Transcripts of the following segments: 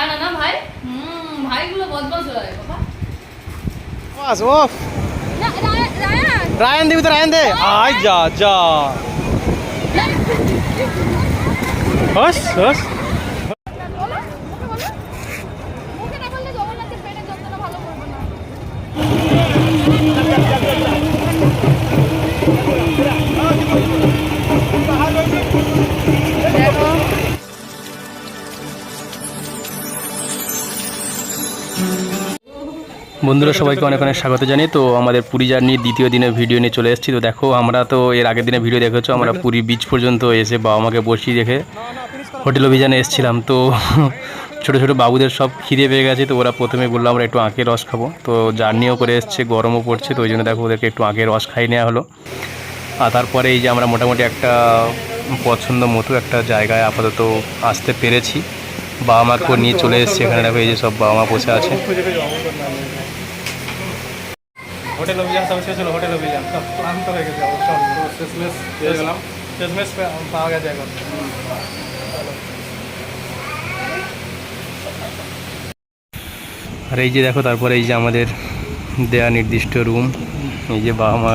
খায় না না ভাই? হুম ভাইগুলো বদমাস হয় বাবা। বাস ওফ। রায়ন। দিবি তো রায়ন দে। আই যা যা। হস হস বন্ধুরা, সবাইকে অনেক অনেক স্বাগত জানি তো আমাদের পুরী জার্নি দ্বিতীয় দিনের ভিডিও নিয়ে চলে এসেছি। তো দেখো, আমরা তো এর আগের দিনে ভিডিও দেখেছ, আমরা পুরী বিচ পর্যন্ত এসে বাবা মাকে বসিয়ে দেখে হোটেল অভিযানে এসেছিলাম। তো ছোটো ছোটো বাবুদের সব খিদে পেয়ে গেছে, তো ওরা প্রথমে বলল, আমরা একটু আঁকের রস খাব। তো জার্নিও করে এসছে, গরমও পড়ছে, তো ওই জন্য দেখো, ওদেরকে একটু আঁকের রস খাই নেওয়া হলো। আর তারপরে এই যে আমরা মোটামুটি একটা পছন্দ মতো একটা জায়গায় আপাতত আসতে পেরেছি। বাবা মাকেও নিয়ে চলে এসেছি, এখানে দেখো এই যে সব বাবা মা বসে আছে। হোটেল অভিযান সব শেষ হলো হোটেল অভিযান। সব ক্লান্ত হয়ে গেছে সব শেষমেশ পেয়ে গেলাম। শেষমেশ পাওয়া গেছে এখন। আর এই যে দেখো তারপরে এই যে আমাদের দেয়া নির্দিষ্ট রুম এই যে বাবা মা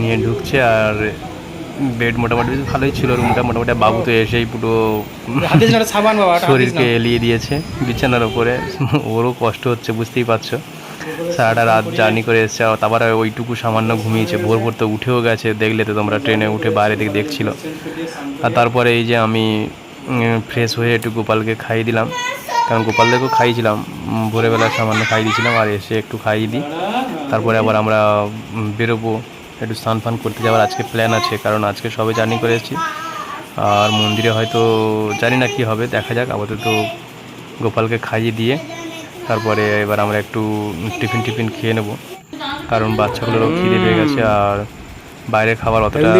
নিয়ে ঢুকছে আর বেড মোটামুটি বেশ ভালোই ছিল রুমটা। মোটামুটি বাবু তো এসেই পুরো শরীরকে এলিয়ে দিয়েছে বিছানার ওপরে। ওরও কষ্ট হচ্ছে বুঝতেই পারছ। সারাটা রাত জার্নি করে এসছে তারপরে ওইটুকু সামান্য ঘুমিয়েছে। ভোর ভোর তো উঠেও গেছে, দেখলে তো তোমরা ট্রেনে উঠে বাইরে দিকে দেখছিল। আর তারপরে এই যে আমি ফ্রেশ হয়ে একটু গোপালকে খাইয়ে দিলাম। কারণ গোপালদেরকেও খাইয়েছিলাম ভোরবেলা সামান্য খাইয়ে দিয়েছিলাম, আর এসে একটু খাইয়ে দিই। তারপরে আবার আমরা বেরোবো, একটু স্নান ফান করতে যাওয়ার আজকে প্ল্যান আছে, কারণ আজকে সবে জার্নি করে এসেছি। আর মন্দিরে হয়তো জানি না কি হবে, দেখা যাক, আপাতত গোপালকে খাইয়ে দিয়ে তারপরে এবার আমরা একটু টিফিন টিফিন খেয়ে নেব। কারণ বাচ্চাগুলোরও খিদে পেয়ে গেছে আর বাইরে খাবার অতটা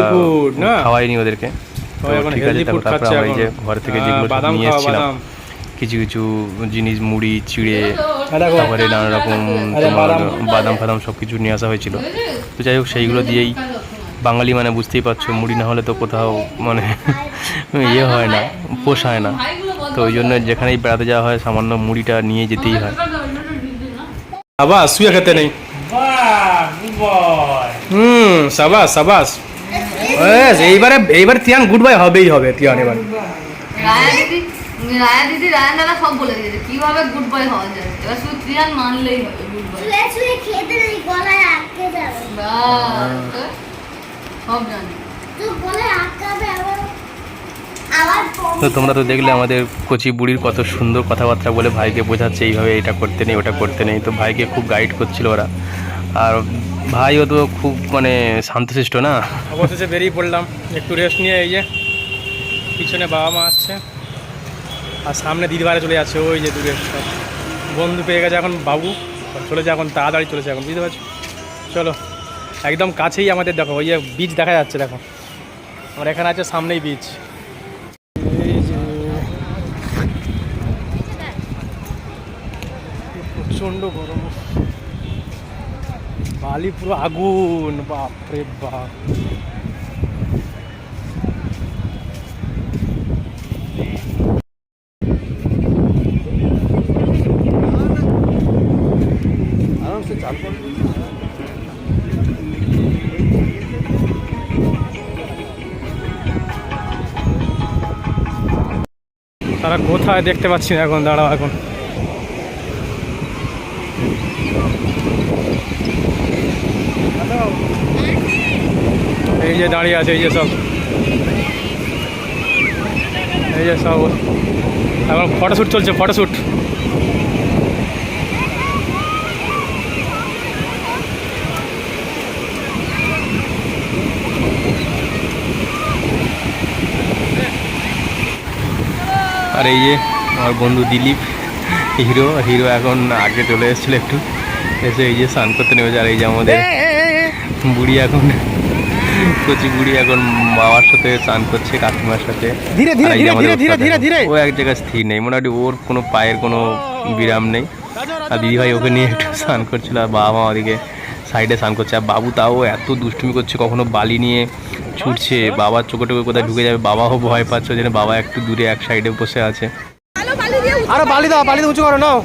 খাওয়াইনি ওদেরকে। তো ঠিক আছে তারপর আমরা এই যে ঘর থেকে যেগুলো নিয়ে এসেছিলাম কিছু কিছু জিনিস মুড়ি চিড়ে তারপরে নানা রকম তোমার বাদাম। বাদাম ফাদাম সব কিছু নিয়ে আসা হয়েছিল। তো যাই হোক সেইগুলো দিয়েই বাঙালি মানে বুঝতেই পারছ মুড়ি না হলে তো কোথাও মানে ইয়ে হয় না পোষায় না। তো ওই জন্য যেখানেই বেড়াতে যাওয়া হয় সামান্য মুড়িটা নিয়ে যেতেই হয়। বাবা শুয়ে খেতে নেই। হুম সাবাস সাবাস। এইবারে এইবারে তিয়ান গুড বাই হবেই হবে তিয়ান এবার। রায়া দিদি রায়া দাদা সব বলে দিয়েছে কীভাবে গুড বয় হওয়া যায়। এবার শুধু ত্রিয়ান মানলেই হবে গুড বয় শুয়ে শুয়ে খেতে নেই গলায় আটকে যাবে। সব জানি। তো গলায় আটকাবে আবার আবার তো তোমরা তো দেখলে আমাদের কচি বুড়ির কত সুন্দর কথাবার্তা বলে ভাইকে বোঝাচ্ছে, এইভাবে এটা করতে নেই, ওটা করতে নেই। তো ভাইকে খুব গাইড করছিল ওরা। আর ভাইও তো খুব মানে শান্তশিষ্ট না? অবশেষে বেরিয়ে পড়লাম। একটু রেস্ট নিয়ে এই যে, পিছনে বাবা মা আসছে। আর সামনে দিদিবারে চলে যাচ্ছে, ওই যে দূরে বন্ধু পেয়ে গেছে এখন বাবু। চলে চলেছে এখন, তাড়াতাড়ি চলেছে এখন, বুঝতে পারছ? চলো, একদম কাছেই আমাদের, দেখো, ওই যে বীজ দেখা যাচ্ছে, দেখো। আমার এখানে আছে সামনেই বীজ এই যে প্রচণ্ড গরম। বালি পুরো আগুন, বাপরে বাপ। তারা কোথায় দেখতে পাচ্ছি না এখন? দাঁড়াও এখন। এই যে দাঁড়িয়ে আছে এই যে সব। এই যে সব। এখন ফটোশ্যুট চলছে ফটোশ্যুট। আর এই যে আমার বন্ধু দিলীপ হিরো। হিরো এখন আগে চলে এসেছিল একটু। এসে এই যে স্নান করতে নেমেছে আর এই যে আমাদের বুড়ি এখন কচি বুড়ি এখন বাবার সাথে স্নান করছে কাকিমার সাথে। ধীরে, ধীরে, ধীরে, আমাদের ধীরে, ধীরে, ধীরে, ও এক জায়গায় স্থির নেই মোটামুটি ওর কোনো পায়ের কোনো বিরাম নেই। আর দিদিভাই ওকে নিয়ে একটু স্নান করছিল আর বাবা মা ওদিকে সাইডে স্নান করছে। আর বাবু তাও এত দুষ্টুমি করছে কখনো বালি নিয়ে ছুটছে বাবার চোখে টোকে কোথায় ঢুকে যাবে বাবাও ভয় পাচ্ছে ওই জন্য বাবা একটু দূরে এক সাইডে বসে আছে। আরে বালি দাও বালি উঁচু করো নাও।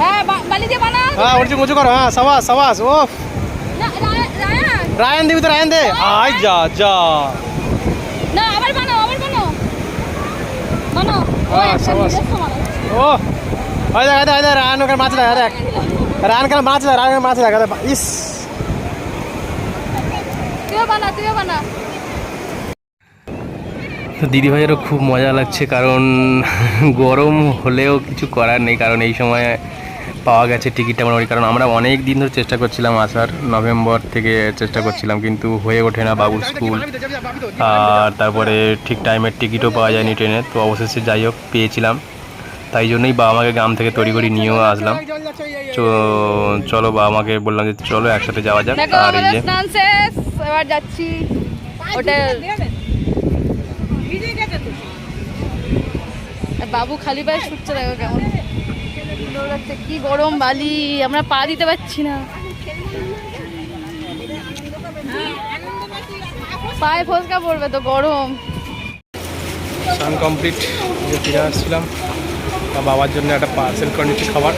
হ্যাঁ বালি দিয়ে বানা হ্যাঁ উঁচু করো হ্যাঁ সাবাস সাবাস ও রায়ান দিবি তো রায়ন দে। আয় যা যা। না আবার বানাও আবার বানাও। বানাও। ও হ্যাঁ, সাবাস। ও ওই দেখ দেখ দেখ রায়ন ওখানে মাছ দেখ দেখ। রায়ন কেন মাছ দেখ রায়ন মাছ দেখ দেখ। ইস। তুইও বানা তুইও বানা। তো দিদি ভাইয়েরও খুব মজা লাগছে কারণ গরম হলেও কিছু করার নেই কারণ এই সময় পাওয়া গেছে টিকিটটা মোটামুটি কারণ আমরা অনেক দিন ধরে চেষ্টা করছিলাম আসার নভেম্বর থেকে চেষ্টা করছিলাম কিন্তু হয়ে ওঠে না বাবুর স্কুল। আর তারপরে ঠিক টাইমের টিকিটও পাওয়া যায়নি ট্রেনে তো অবশেষে যাই হোক পেয়েছিলাম। তাই জন্যই বাবা মাকে গ্রাম থেকে তড়ি ঘড়ি নিয়েও আসলাম। তো চলো বাবা মাকে বললাম যে চলো একসাথে যাওয়া যাক। আর এই যে এবার যাচ্ছি হোটেল বাবু খালি পায়ে ছুটছে দেখো কেমন। দৌড়াচ্ছে কি গরম বালি, আমরা পা দিতে পারছি না। পায়ে ফসকা পড়বে তো, গরম। স্নান কমপ্লিট যে ফিরে আসছিলাম বাবার জন্য একটা পার্সেল করে নিচ্ছি খাবার।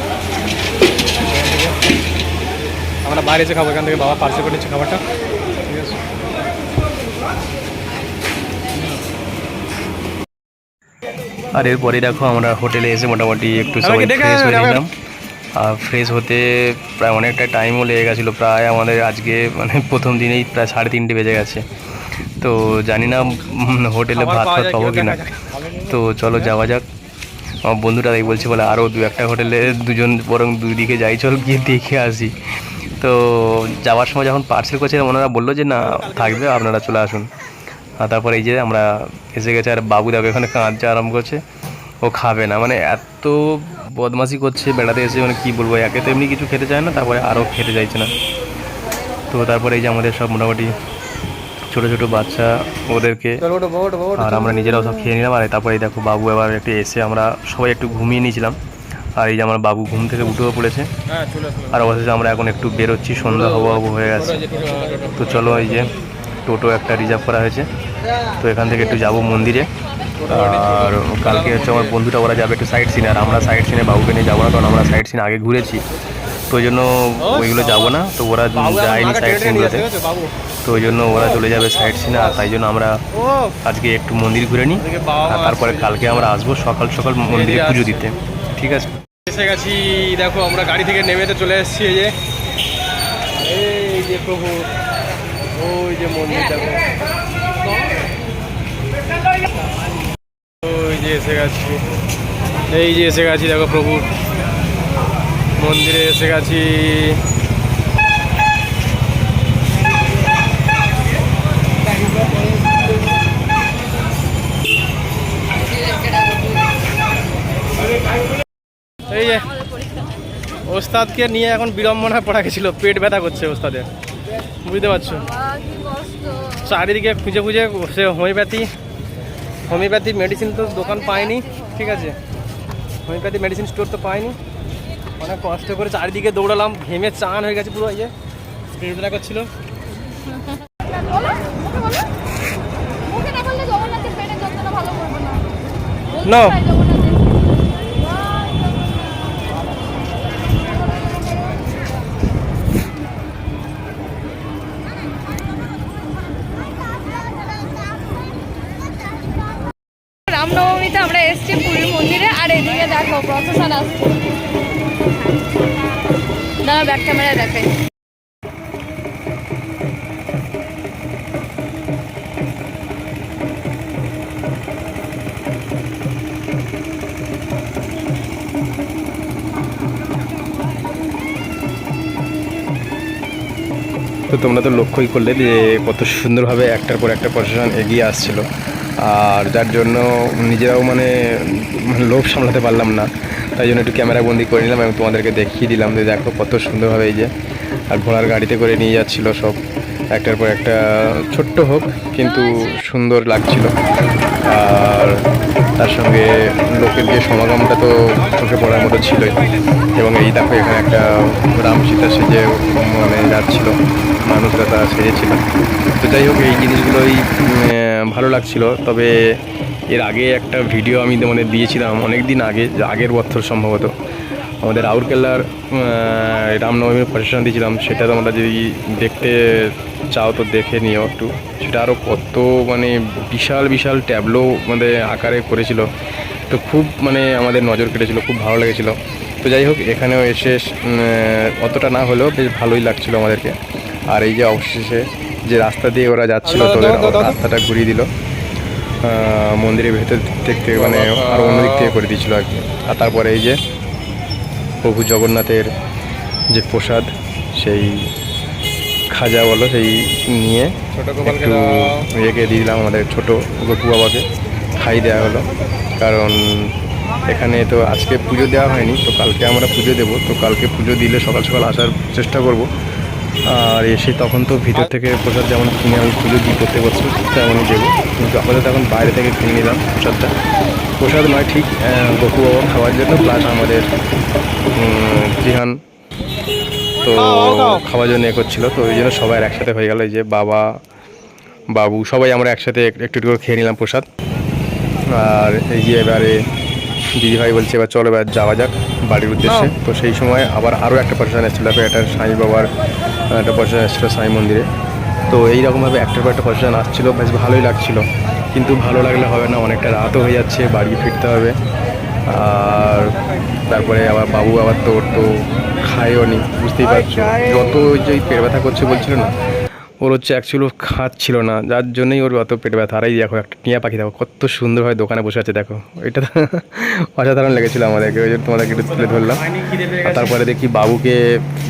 আমরা বাইরে এসে খাব, এখান থেকে বাবা পার্সেল করে নিচ্ছে খাবারটা। ঠিক আছে? আর এরপরে দেখো আমরা হোটেলে এসে মোটামুটি একটু সবাই ফ্রেশ হয়ে নিলাম। আর ফ্রেশ হতে প্রায় অনেকটা টাইমও লেগে গেছিল প্রায় আমাদের আজকে মানে প্রথম দিনেই প্রায় সাড়ে তিনটে বেজে গেছে। তো জানি না হোটেলে ভাত ফাত পাবো কি না তো চলো যাওয়া যাক। আমার বন্ধুরা তাই বলছে বলে আরও দু একটা হোটেলে দুজন বরং দুই দিকে যাই চল গিয়ে দেখে আসি। তো যাওয়ার সময় যখন পার্সেল করছে ওনারা বলল যে না থাকবে আপনারা চলে আসুন। আর তারপরে এই যে আমরা এসে গেছে আর বাবু দেখো এখানে কাঁদতে আরম্ভ করছে। ও খাবে না মানে এত বদমাশি করছে বেড়াতে এসে মানে কী বলব একে তো এমনি কিছু খেতে চায় না তারপরে আরও খেতে চাইছে না। তো তারপরে এই যে আমাদের সব মোটামুটি ছোটো ছোটো বাচ্চা ওদেরকে আর আমরা নিজেরাও সব খেয়ে নিলাম আর তারপরে এই দেখো বাবু এবার একটু এসে আমরা সবাই একটু ঘুমিয়ে নিয়েছিলাম। আর এই যে আমার বাবু ঘুম থেকে উঠেও পড়েছে। হ্যাঁ আর অবশেষে আমরা এখন একটু বেরোচ্ছি সন্ধ্যা হব হব হয়ে গেছে। তো চলো এই যে টোটো একটা রিজার্ভ করা হয়েছে। তো এখান থেকে একটু যাব মন্দিরে। আর কালকে হচ্ছে আমার বন্ধুটা ওরা যাবে একটু সাইড সিনে আর আমরা সাইড সিনে বাবুকে নিয়ে যাব না কারণ আমরা সাইড সিনে আগে ঘুরেছি। তো ওই জন্য ওইগুলো যাব না তো ওরা যায়নি সাইড সিনগুলোতে তো ওই জন্য ওরা চলে যাবে সাইড সিনে আর তাই জন্য আমরা আজকে একটু মন্দির ঘুরে নিই আর তারপরে কালকে আমরা আসব সকাল সকাল মন্দিরে পুজো দিতে। ঠিক আছে। এসে গেছি দেখো আমরা গাড়ি থেকে নেমে তো চলে এসেছি এই যে। এই যে প্রভু। ওই যে এসে গেছি। এই যে এসে গেছি, দেখো প্রভুর মন্দিরে এসে গেছি। এই যে, ওস্তাদকে নিয়ে এখন বিড়ম্বনায় পড়া গেছিল। পেট ব্যথা করছে ওস্তাদের। বুঝতে পারছ? চারিদিকে খুঁজে খুঁজে সে হোমিওপ্যাথি হোমিওপ্যাথি মেডিসিন তো দোকান পায়নি ঠিক আছে? হোমিওপ্যাথি মেডিসিন স্টোর তো পাইনি। অনেক কষ্ট করে চারিদিকে দৌড়ালাম ঘেমে চান হয়ে গেছে পুরো এই যে ব্যথা করছিল। না তো তোমরা তো লক্ষ্যই করলে যে কত সুন্দরভাবে একটার পর একটা প্রশাসন এগিয়ে আসছিল। আর যার জন্য নিজেরাও মানে মানে লোভ সামলাতে পারলাম না। তাই জন্য একটু ক্যামেরা বন্দি করে নিলাম এবং তোমাদেরকে দেখিয়ে দিলাম যে দেখো কত সুন্দরভাবে এই যে, আর ঘোড়ার গাড়িতে করে নিয়ে যাচ্ছিল সব। একটার পর একটা ছোট্ট হোক, কিন্তু সুন্দর লাগছিল। আর তার সঙ্গে লোকের যে সমাগমটা তো চোখে পড়ার মতো ছিলই। এবং এই দেখো এখানে একটা রাম সীতা সেজে মানে যাচ্ছিল, মানুষরা তা সেজেছিল। তো যাই হোক, এই জিনিসগুলোই ভালো লাগছিল। তবে এর আগে একটা ভিডিও আমি তোমাদের দিয়েছিলাম অনেক দিন আগে, আগের বছর সম্ভবত। আমাদের রাউরকেল্লার আহ, রামনবমীর প্রসেশন দিয়েছিলাম সেটা তোমরা যদি দেখতে চাও তো দেখে নিও একটু। সেটা আরও কত মানে বিশাল বিশাল ট্যাবলো আমাদের আকারে করেছিল। তো খুব মানে আমাদের নজর কেটেছিল খুব ভালো লেগেছিলো। তো যাই হোক এখানেও এসে অতটা না হলেও বেশ ভালোই লাগছিল আমাদেরকে। আর এই যে অবশেষে যে রাস্তা দিয়ে ওরা যাচ্ছিল তো রাস্তাটা ঘুরিয়ে দিল। মন্দিরের ভেতর দিক থেকে মানে আরও অন্য দিক থেকে করে দিয়েছিলো আর কি। আর তারপরে এই যে প্রভু জগন্নাথের যে প্রসাদ সেই খাজা বলো সেই নিয়ে একটু রেখে ইয়েকে দিলাম আমাদের ছোটো গপু বাবাকে। খাই দেওয়া হলো কারণ এখানে তো আজকে পুজো দেওয়া হয়নি তো কালকে আমরা পুজো দেবো। তো কালকে পুজো দিলে সকাল সকাল আসার চেষ্টা করব। আর এসে তখন তো ভিতর থেকে প্রসাদ যেমন কিনে আমি পুজো দিই প্রত্যেক বছর তেমনই দেবো। কিন্তু আপাতত এখন বাইরে থেকে কিনে নিলাম প্রসাদটা। প্রসাদ নয় ঠিক গপু বাবা খাওয়ার জন্য প্লাস আমাদের জিহান তো খাওয়ার জন্য এ করছিল। তো ওই জন্য সবাই একসাথে হয়ে গেল এই যে বাবা বাবু সবাই আমরা একসাথে একটু একটু করে খেয়ে নিলাম প্রসাদ। আর এই যে এবারে দিদিভাই বলছে এবার চলো এবার যাওয়া যাক। বাড়ির উদ্দেশ্যে। তো সেই সময় আবার আরও একটা প্রশাসন এসেছিল একটা সাই বাবার একটা প্রশাসন এসেছিল সাই মন্দিরে। তো এইরকমভাবে একটার পর একটা প্রশাসন আসছিল বেশ ভালোই লাগছিল। কিন্তু ভালো লাগলে হবে না অনেকটা রাতও হয়ে যাচ্ছে বাড়ি ফিরতে হবে। আর তারপরে আবার বাবু আবার তো তো খায়ও নি বুঝতেই পারছ। যত ওই যে পেট ব্যথা করছে বলছিল না ওর হচ্ছে অ্যাকচুয়ালি খাচ্ছিল না, যার জন্যই ওর অত পেট ব্যথা। আর এই দেখো, একটা টিয়া পাখি, দেখো, কত সুন্দরভাবে দোকানে বসে আছে, দেখো। এটা অসাধারণ লেগেছিল আমাদেরকে, ওই জন্য তোমাদেরকে একটু তুলে ধরলাম। তারপরে দেখি বাবুকে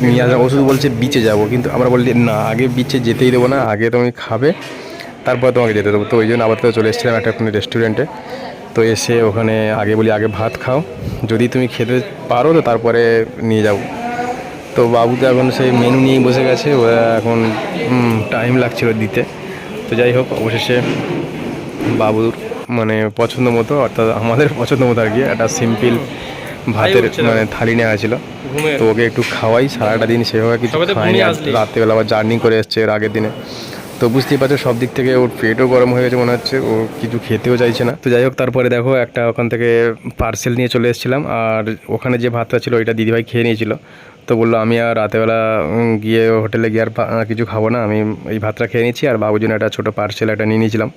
নিয়ে আসা ওষুধ বলছে, বিচে যাব। কিন্তু আমরা বললি, না, আগে বিচে যেতেই দেবো না, আগে তুমি খাবে, তারপর তোমাকে যেতে দেবো। তো ওই জন্য আবার তো চলে এসেছিলাম একটা কোনো রেস্টুরেন্টে তো এসে ওখানে আগে বলি, আগে ভাত খাও। যদি তুমি খেতে পারো, তো তারপরে নিয়ে যাব। তো বাবু তো এখন সেই মেনু নিয়েই বসে গেছে। ওরা এখন টাইম লাগছিল দিতে। তো যাই হোক অবশেষে বাবুর মানে পছন্দ মতো অর্থাৎ আমাদের পছন্দ মতো আর কি একটা সিম্পল ভাতের মানে থালি নেওয়া হয়েছিল তো ওকে একটু খাওয়াই সারাটা দিন সেভাবে কিছু খায়নি। আর রাত্রেবেলা আবার জার্নি করে এসছে এর আগের দিনে। তো বুঝতেই পারছ, সব দিক থেকে ওর পেটও গরম হয়ে গেছে মনে হচ্ছে, ও কিছু খেতেও চাইছে না। তো যাই হোক, তারপরে দেখো, একটা ওখান থেকে পার্সেল নিয়ে চলে এসেছিলাম, আর ওখানে যে ভাতটা ছিল ওইটা দিদিভাই খেয়ে নিয়েছিল। তো বলল, আমি আর রাতেবেলা গিয়ে হোটেলে গিয়ে আর কিছু খাব না, আমি এই ভাতটা খেয়ে নিয়েছি আর বাবুর জন্য একটা ছোটো পার্সেল একটা নিয়ে নিয়েছিলাম,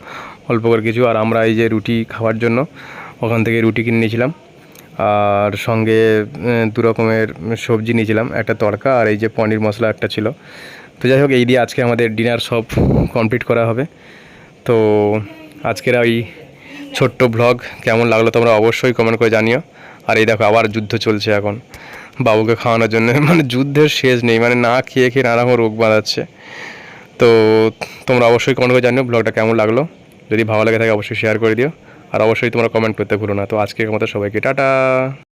অল্প করে কিছু, আর আমরা এই যে রুটি খাওয়ার জন্য ওখান থেকে রুটি কিনে নিয়েছিলাম, আর সঙ্গে দু রকমের সবজি নিয়েছিলাম, একটা তড়কা, আর এই যে পনির মশলা একটা ছিল। তো যাই হোক, এই দিয়ে আজকে আমাদের ডিনার সব কমপ্লিট করা হবে। তো আজকের ওই ছোট্ট ব্লগ কেমন লাগল তোমরা অবশ্যই কমেন্ট করে জানিও। আর এই দেখো, আবার যুদ্ধ চলছে এখন। বাবুকে খাওয়ানোর জন্য। মানে যুদ্ধের শেষ নেই মানে না খেয়ে খেয়ে নানা রকম রোগ বাঁধাচ্ছে। তো তোমরা অবশ্যই কমেন্ট করে জানিও ব্লগটা কেমন লাগল। যদি ভালো লাগে থাকে, অবশ্যই শেয়ার করে দিও। আর অবশ্যই তোমরা কমেন্ট করতে ভুলো না। তো আজকের মতো সবাইকে টাটা।